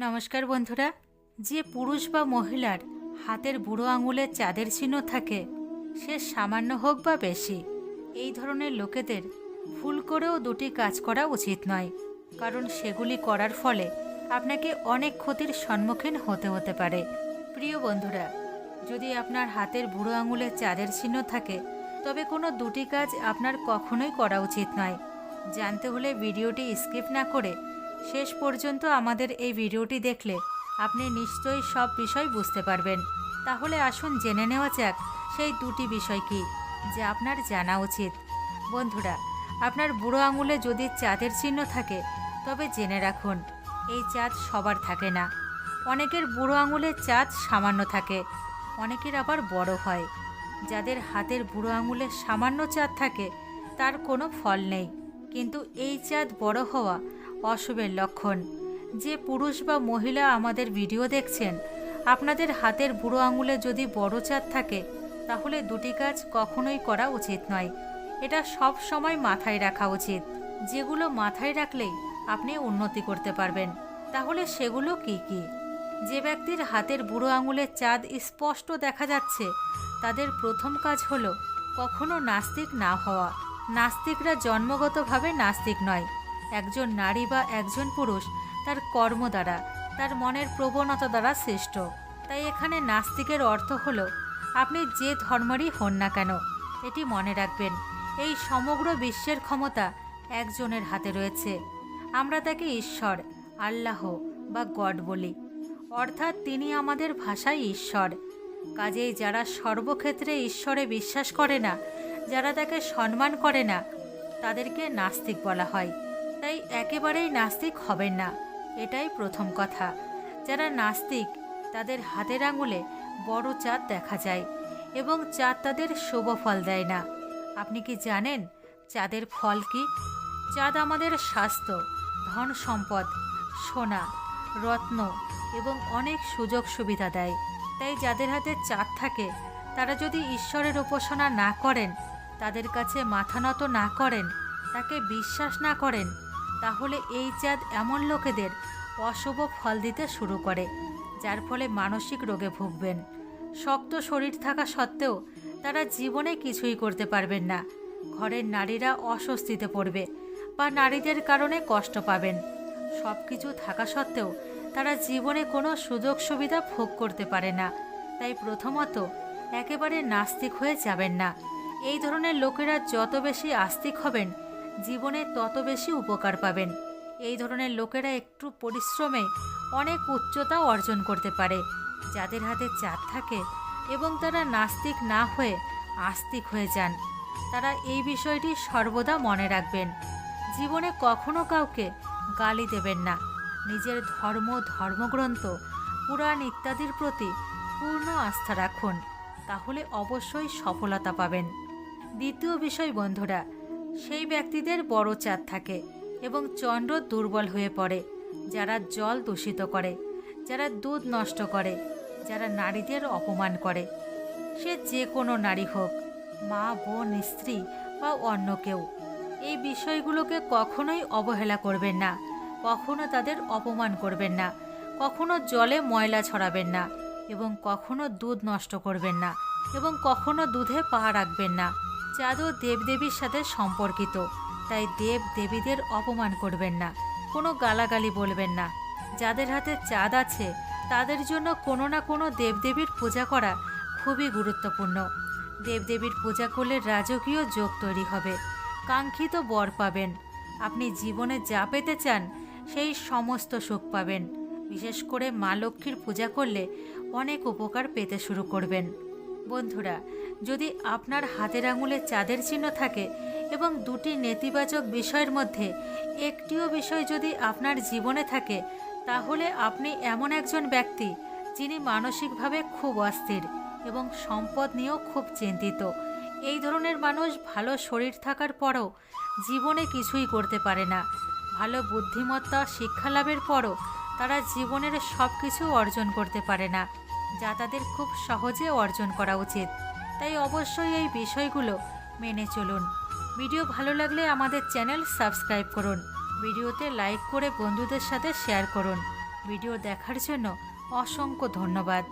নমস্কার বন্ধুরা। যে পুরুষ বা মহিলার হাতের বুড়ো আঙুলের চাঁদের চিহ্ন থাকে, সে সামান্য হোক বা বেশি, এই ধরনের লোকেদের ভুল করেও দুটি কাজ করা উচিত নয়। কারণ সেগুলি করার ফলে আপনাকে অনেক ক্ষতির সম্মুখীন হতে হতে পারে। প্রিয় বন্ধুরা, যদি আপনার হাতের বুড়ো আঙুলের চাঁদের চিহ্ন থাকে, তবে কোনো দুটি কাজ আপনার কখনোই করা উচিত নয়। জানতে হলে ভিডিওটি স্কিপ না করে শেষ পর্যন্ত আমাদের এই ভিডিওটি দেখলে আপনি নিশ্চয়ই সব বিষয় বুঝতে পারবেন। তাহলে আসুন জেনে নেওয়া যাক সেই দুটি বিষয় কি যা আপনার জানা উচিত। বন্ধুরা, আপনার বুড়ো আঙুলে যদি চাঁদের চিহ্ন থাকে, তবে জেনে রাখুন, এই চাঁদ সবার থাকে না। অনেকের বুড়ো আঙুলের চাঁদ সামান্য থাকে, অনেকের আবার বড় হয়। যাদের হাতের বুড়ো আঙুলে সামান্য চাঁদ থাকে, তার কোনো ফল নেই। কিন্তু এই চাঁদ বড় হওয়া অশুভের লক্ষণ। যে পুরুষ বা মহিলা আমাদের ভিডিও দেখছেন, আপনাদের হাতের বুড়ো আঙুলে যদি বড় চাঁদ থাকে, তাহলে দুটি কাজ কখনোই করা উচিত নয়। এটা সব সময় মাথায় রাখা উচিত। যেগুলো মাথায় রাখলেই আপনি উন্নতি করতে পারবেন। তাহলে সেগুলো কি কি? যে ব্যক্তির হাতের বুড়ো আঙুলের চাঁদ স্পষ্ট দেখা যাচ্ছে, তাদের প্রথম কাজ হলো কখনো নাস্তিক না হওয়া। নাস্তিকরা জন্মগতভাবে নাস্তিক নয় একজন নারী বা একজন পুরুষ, তার কর্ম দ্বারা, তার মনের প্রবণতা দ্বারা শ্রেষ্ঠ। তাই এখানে নাস্তিকের অর্থ হলো, আপনি যে ধর্মেরই হন না কেন, এটি মনে রাখবেন, এই সমগ্র বিশ্বের ক্ষমতা একজনের হাতে রয়েছে। আমরা তাকে ঈশ্বর, আল্লাহ বা গড বলি। অর্থাৎ তিনি আমাদের ভাষায় ঈশ্বর। কাজেই যারা সর্বক্ষেত্রে ঈশ্বরে বিশ্বাস করে না, যারা তাকে সম্মান করে না, তাদেরকে নাস্তিক বলা হয়। তাই একেবারেই নাস্তিক হবেন না। এটাই প্রথম কথা। যারা নাস্তিক, তাদের হাতের আঙুলে বড় চাঁদ দেখা যায় এবং চাঁদ তাদের শুভ ফল দেয় না। আপনি কি জানেন চাঁদের ফল কি? চাঁদ আমাদের স্বাস্থ্য, ধন সম্পদ, সোনা, রত্ন এবং অনেক সুযোগ সুবিধা দেয়। তাই যাদের হাতে চাঁদ থাকে, তারা যদি ঈশ্বরের উপাসনা না করেন, তাদের কাছে মাথা নত না করেন, তাকে বিশ্বাস না করেন তাহলে এই চাঁদ এমন লোকেদের অশুভ ফল দিতে শুরু করে, যার ফলে মানসিক রোগে ভুগবেন। শক্ত শরীর থাকা সত্ত্বেও তারা জীবনে কিছুই করতে পারবেন না। ঘরের নারীরা অস্বস্তিতে পড়বে বা নারীদের কারণে কষ্ট পাবেন। সব কিছু থাকা সত্ত্বেও তারা জীবনে কোনো সুযোগ সুবিধা ভোগ করতে পারে না। তাই প্রথমত একেবারে নাস্তিক হয়ে যাবেন না। এই ধরনের লোকেরা যত বেশি আস্তিক হবেন জীবনে তত বেশি উপকার পাবেন। এই ধরনের লোকেরা একটু পরিশ্রমে অনেক উচ্চতা অর্জন করতে পারে। যাদের হাতে চাঁদ থাকে এবং তারা নাস্তিক না হয়ে আস্তিক হয়ে যান, তারা এই বিষয়টি সর্বদা মনে রাখবেন। জীবনে কখনো কাউকে গালি দেবেন না। নিজের ধর্ম, ধর্মগ্রন্থ, পুরাণ ইত্যাদির প্রতি পূর্ণ আস্থা রাখুন, তাহলে অবশ্যই সফলতা পাবেন। দ্বিতীয় বিষয় বন্ধুরা সেই ব্যক্তিদের বড় চাঁদ থাকে এবং চন্দ্র দুর্বল হয়ে পড়ে, যারা জল দূষিত করে, যারা দুধ নষ্ট করে, যারা নারীদের অপমান করে। সে যে কোনো নারী হোক, মা, বোন, স্ত্রী বা অন্য কেউ, এই বিষয়গুলোকে কখনোই অবহেলা করবেন না, কখনো তাদের অপমান করবেন না, কখনো জলে ময়লা ছড়াবেন না এবং কখনো দুধ নষ্ট করবেন না এবং কখনো দুধে পা রাখবেন না। চাঁদও দেবদেবীর সাথে সম্পর্কিত। তাই দেব দেবীদের অপমান করবেন না, কোনো গালাগালি বলবেন না। যাদের হাতে চাঁদ আছে, তাদের জন্য কোনো না কোনো দেবদেবীর পূজা করা খুবই গুরুত্বপূর্ণ। দেবদেবীর পূজা করলে রাজকীয় যোগ তৈরি হবে, কাঙ্ক্ষিত বর পাবেন। আপনি জীবনে যা পেতে চান, সেই সমস্ত সুখ পাবেন। বিশেষ করে মা লক্ষ্মীর পূজা করলে অনেক উপকার পেতে শুরু করবেন। বন্ধুরা, যদি আপনার হাতের আঙুলে চাঁদের চিহ্ন থাকে এবং দুটি নেতিবাচক বিষয়ের মধ্যে একটিও বিষয় যদি আপনার জীবনে থাকে, তাহলে আপনি এমন একজন ব্যক্তি যিনি মানসিকভাবে খুব অস্থির এবং সম্পদ নিয়েও খুব চিন্তিত। এই ধরনের মানুষ ভালো শরীর থাকার পরও জীবনে কিছুই করতে পারে না। ভালো বুদ্ধিমত্তা শিক্ষা লাভের পরও তারা জীবনের সব কিছু অর্জন করতে পারে না। যা তাদের খুব সহজে অর্জন করা উচিত। তাই অবশ্যই এই বিষয়গুলো মেনে চলুন। ভিডিও ভালো লাগলে আমাদের চ্যানেল সাবস্ক্রাইব করুন। ভিডিওতে লাইক করে বন্ধুদের সাথে শেয়ার করুন। ভিডিও দেখার জন্য অসংখ্য ধন্যবাদ।